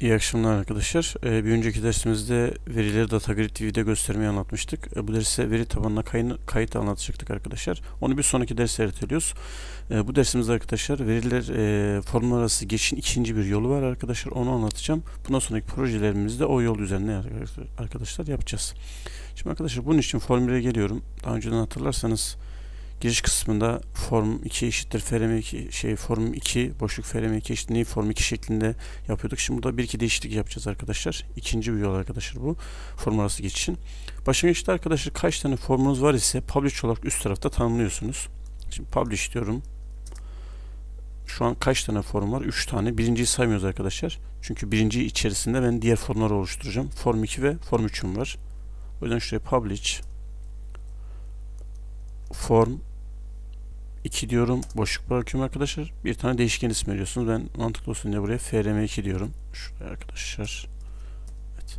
İyi akşamlar arkadaşlar. Ee, bir önceki dersimizde verileri DataGrid TV'de göstermeyi anlatmıştık. Ee, bu derste veri tabanına kayıt anlatacaktık arkadaşlar. Onu bir sonraki derste erteliyoruz. Ee, bu dersimizde arkadaşlar veriler e, formlar arası geçişin ikinci bir yolu var arkadaşlar. Onu anlatacağım. Bundan sonraki projelerimizde o yol üzerine arkadaşlar yapacağız. Şimdi arkadaşlar bunun için formüle geliyorum. Daha önceden hatırlarsanız giriş kısmında form 2 eşittir frm2 şey form 2 boşluk frm2 eşittir new form 2 şeklinde yapıyorduk. Şimdi burada bir iki değişiklik yapacağız arkadaşlar. İkinci bir yol arkadaşlar bu. Form arası geçişin. Başlangıçta arkadaşlar kaç tane formunuz var ise publish olarak üst tarafta tanımlıyorsunuz. Şimdi publish diyorum. Şu an kaç tane form var? 3 tane. Birinciyi saymıyoruz arkadaşlar. Çünkü birinci içerisinde ben diğer formları oluşturacağım. Form 2 ve form 3'üm var. O yüzden şuraya publish form 2 diyorum. Boşluk bırakıyorum arkadaşlar. Bir tane değişken ismi veriyorsunuz. Ben mantıklı olsun diye buraya frm2 diyorum. Şuraya arkadaşlar. Evet.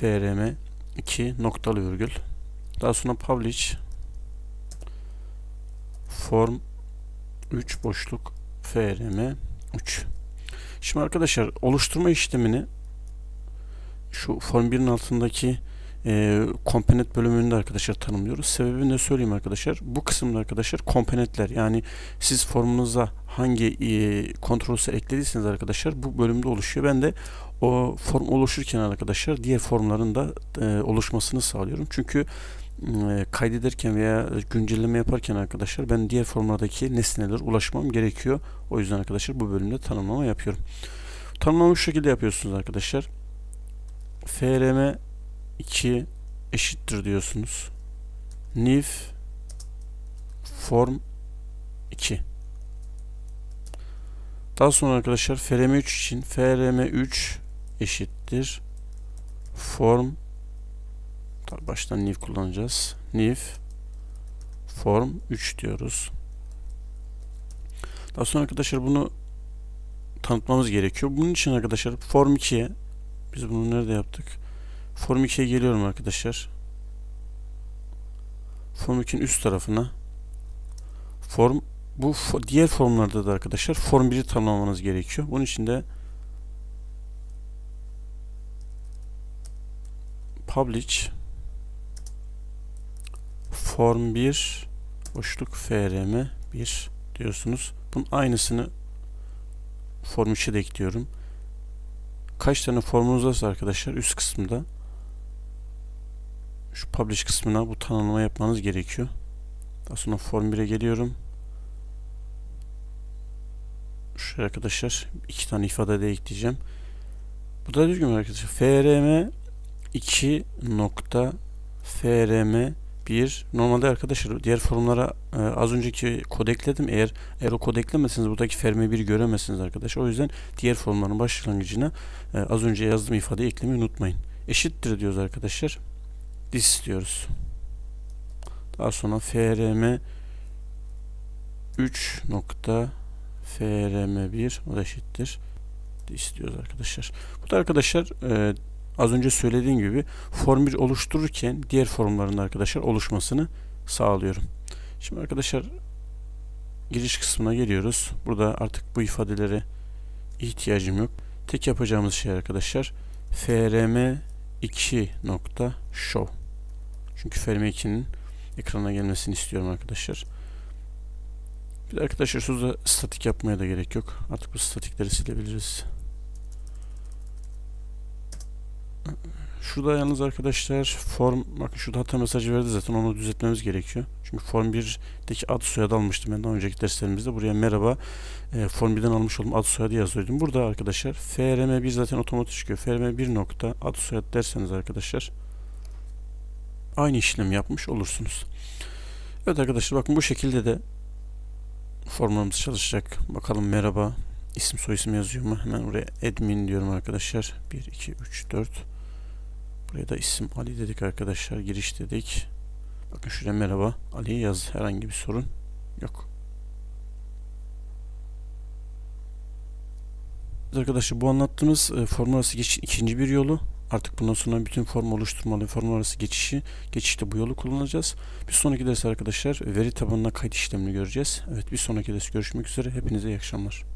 frm2 noktalı virgül. Daha sonra publish form 3 boşluk frm 3. Şimdi arkadaşlar oluşturma işlemini şu form 1'in altındaki e, komponent bölümünde arkadaşlar tanımlıyoruz. Sebebini de söyleyeyim arkadaşlar. Bu kısımda arkadaşlar komponentler yani siz formunuza hangi e, kontrolse eklediyseniz arkadaşlar bu bölümde oluşuyor. Ben de o form oluşurken arkadaşlar diğer formların da e, oluşmasını sağlıyorum. Çünkü e, kaydederken veya güncelleme yaparken arkadaşlar ben diğer formlardaki nesnelere ulaşmam gerekiyor. O yüzden arkadaşlar bu bölümde tanımlama yapıyorum. Tanımlama şu şekilde yapıyorsunuz arkadaşlar. frm 2 eşittir diyorsunuz. New form 2. Daha sonra arkadaşlar frm3 için frm3 eşittir form baştan new kullanacağız. New form 3 diyoruz. Daha sonra arkadaşlar bunu tanıtmamız gerekiyor. Bunun için arkadaşlar form 2'ye biz bunu nerede yaptık? Form 2'ye geliyorum arkadaşlar. Form 2'nin üst tarafına form bu diğer formlarda da arkadaşlar form 1'i tanımlamanız gerekiyor. Bunun için de publish form 1 boşluk frm 1 diyorsunuz. Bunun aynısını form 3'e de ekliyorum. Kaç tane formunuz varsa arkadaşlar üst kısımda şu publish kısmına bu tanımlama yapmanız gerekiyor. Daha sonra form 1'e geliyorum. Şuraya arkadaşlar iki tane ifade de ekleyeceğim. Bu da düzgün arkadaşlar. frm 2 nokta frm 1 normalde arkadaşlar diğer formlara e, az önceki kod ekledim. Eğer eğer o kod eklemezseniz buradaki frm 1 göremezsiniz arkadaşlar. O yüzden diğer formların başlangıcına e, az önce yazdığım ifadeyi eklemeyi unutmayın. Eşittir diyoruz arkadaşlar istiyoruz. Daha sonra frm 3 nokta frm 1 o da eşittir istiyoruz arkadaşlar. Bu da arkadaşlar e, az önce söylediğim gibi form 1 oluştururken diğer formların arkadaşlar oluşmasını sağlıyorum. Şimdi arkadaşlar giriş kısmına geliyoruz. Burada artık bu ifadelere ihtiyacım yok. Tek yapacağımız şey arkadaşlar frm 2 nokta show çünkü Fermi 2'nin ekrana gelmesini istiyorum arkadaşlar. Bir arkadaşlar şurada statik yapmaya da gerek yok. Artık bu statikleri silebiliriz. Şurada yalnız arkadaşlar form bakın şurada hata mesajı verdi zaten onu düzeltmemiz gerekiyor. Çünkü form 1'deki ad soyad almıştım ben daha önceki derslerimizde. Buraya merhaba e, form 1'den almış olduğum ad soyadı yazıyordum. Burada arkadaşlar frm1 zaten otomatik çıkıyor. frm1 nokta ad soyad derseniz arkadaşlar aynı işlem yapmış olursunuz. Evet arkadaşlar bakın bu şekilde de formlarımız çalışacak. Bakalım merhaba isim soyisim yazıyor mu? Hemen oraya admin diyorum arkadaşlar. 1, 2, 3, 4 Buraya da isim Ali dedik arkadaşlar. Giriş dedik. Bakın şuraya merhaba Ali yaz. Herhangi bir sorun yok. Arkadaşlar bu anlattığımız e, form arası ikinci bir yolu. Artık bundan sonra bütün form oluşturmalı form arası geçişi geçişte bu yolu kullanacağız. Bir sonraki ders arkadaşlar veri tabanına kayıt işlemini göreceğiz. Evet bir sonraki ders görüşmek üzere. Hepinize iyi akşamlar.